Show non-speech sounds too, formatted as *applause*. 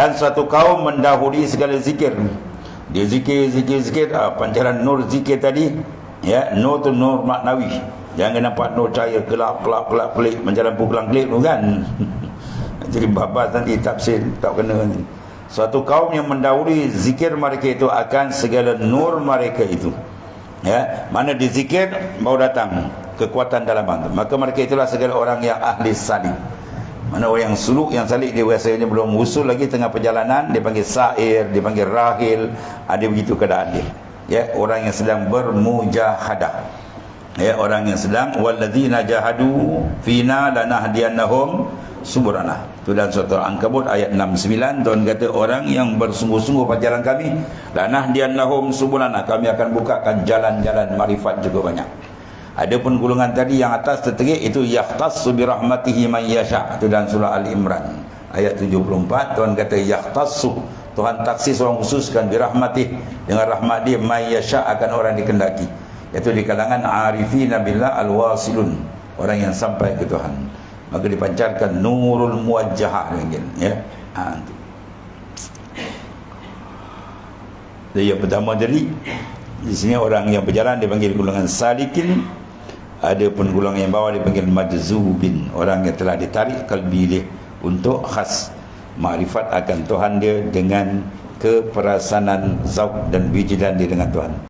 dan suatu kaum mendahului segala zikir. Dia zikir zikir zikir. Ah, pancaran nur zikir tadi ya nur tu nur maknawi. Jangan nampak nur cahaya gelap gelap gelap pelik macam lampu gelang kelip tu kan? *laughs* Jadi babas nanti tafsir tak kena nanti. Suatu kaum yang mendahului zikir mereka itu akan segala nur mereka itu. Ya mana dizikir baru datang kekuatan dalam tu maka mereka itulah segala orang yang ahli salih mana orang yang suluk yang salik dia biasanya belum usul lagi tengah perjalanan dia panggil sair, dia panggil rahil, ada begitu keadaan dia. Ya, orang yang sedang bermujahadah. Ya, orang yang sedang walladzina jahadu fina lanahdiyannahum suburana. Itu dalam surah Al-Ankabut ayat 69 Tuhan kata orang yang bersungguh-sungguh pada jalan kami lanahdiyannahum suburana. Kami akan bukakan jalan-jalan marifat juga banyak. Adapun golongan tadi yang atas terterik itu yahtassu bi rahmatihi man yasha. Itu dalam surah Ali Imran ayat 74 Tuhan kata yahtassu Tuhan taksis orang khususkan bi rahmatih dengan rahmat dia man yasha akan orang dikendaki. Itu di kalangan arifina billah alwasilun, orang yang sampai ke Tuhan. Maka dipancarkan nurul muwajjahah lagi ya. Ha, itu. Jadi yang pertama tadi di sini orang yang berjalan dipanggil golongan salikin ada pun golongan yang bawah dipanggil majzubin orang yang telah ditarik kalbi dia untuk khas. Makrifat akan Tuhan dia dengan keperasanan zauq dan wijidan dia dengan Tuhan